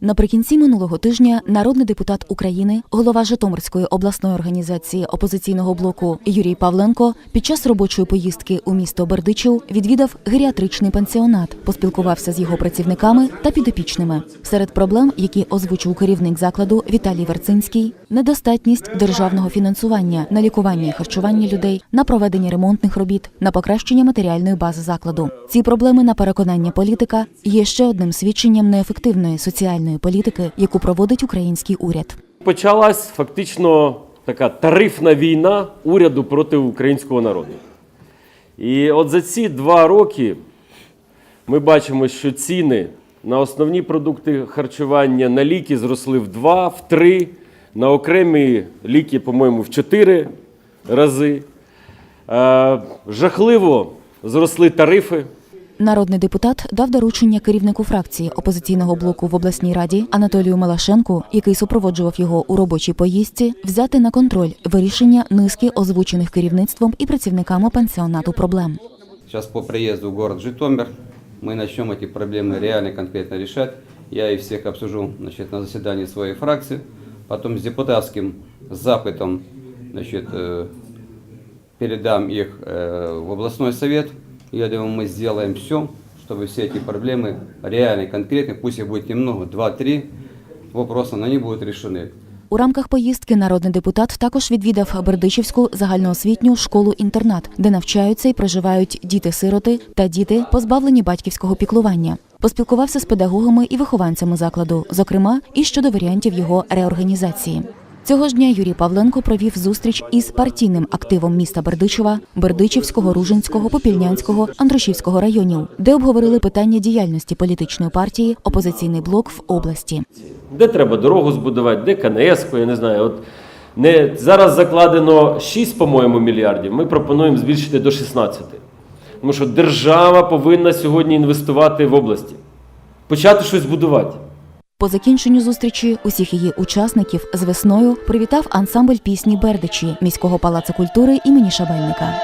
Наприкінці минулого тижня народний депутат України, голова Житомирської обласної організації опозиційного блоку Юрій Павленко під час робочої поїздки у місто Бердичів відвідав геріатричний пансіонат, поспілкувався з його працівниками та підопічними. Серед проблем, які озвучив керівник закладу Віталій Верцинський, недостатність державного фінансування на лікування і харчування людей, на проведення ремонтних робіт, на покращення матеріальної бази закладу. Ці проблеми, на переконання політика, є ще одним свідченням неефективної соціальної політики, яку проводить український уряд. Почалась фактично така тарифна війна уряду проти українського народу. І от за ці два роки ми бачимо, що ціни на основні продукти харчування на ліки зросли в два, в три, на окремі ліки, по-моєму, в чотири рази. Е, жахливо зросли тарифи. Народний депутат дав доручення керівнику фракції опозиційного блоку в обласній раді Анатолію Малашенку, який супроводжував його у робочій поїздці, взяти на контроль вирішення низки озвучених керівництвом і працівниками пансіонату проблем. Сейчас по приезду в город Житомир мы начнем эти проблемы реально конкретно решать. Я их всех обсужу значит, на заседании своей фракции. Потом с депутатским запытом значит, э, передам их э, в областной совет. Я думаю, мы сделаем все, чтобы все эти проблемы реально конкретно, пусть их будет немного, 2-3 вопроса, но они будут решены. У рамках поїздки народний депутат також відвідав Бердичівську загальноосвітню школу-інтернат, де навчаються і проживають діти-сироти та діти, позбавлені батьківського піклування. Поспілкувався з педагогами і вихованцями закладу, зокрема і щодо варіантів його реорганізації. Цього ж дня Юрій Павленко провів зустріч із партійним активом міста Бердичева, Бердичівського, Ружинського, Попільнянського, Андрушівського районів, де обговорили питання діяльності політичної партії Опозиційний блок в області. Де треба дорогу збудувати, де КНС, я не знаю. От не, зараз закладено 6, по-моєму, мільярдів. Ми пропонуємо збільшити до 16. Тому що держава повинна сьогодні інвестувати в області, почати щось будувати. По закінченню зустрічі усіх її учасників з весною привітав ансамбль пісні Бердичі міського палацу культури імені Шабельника.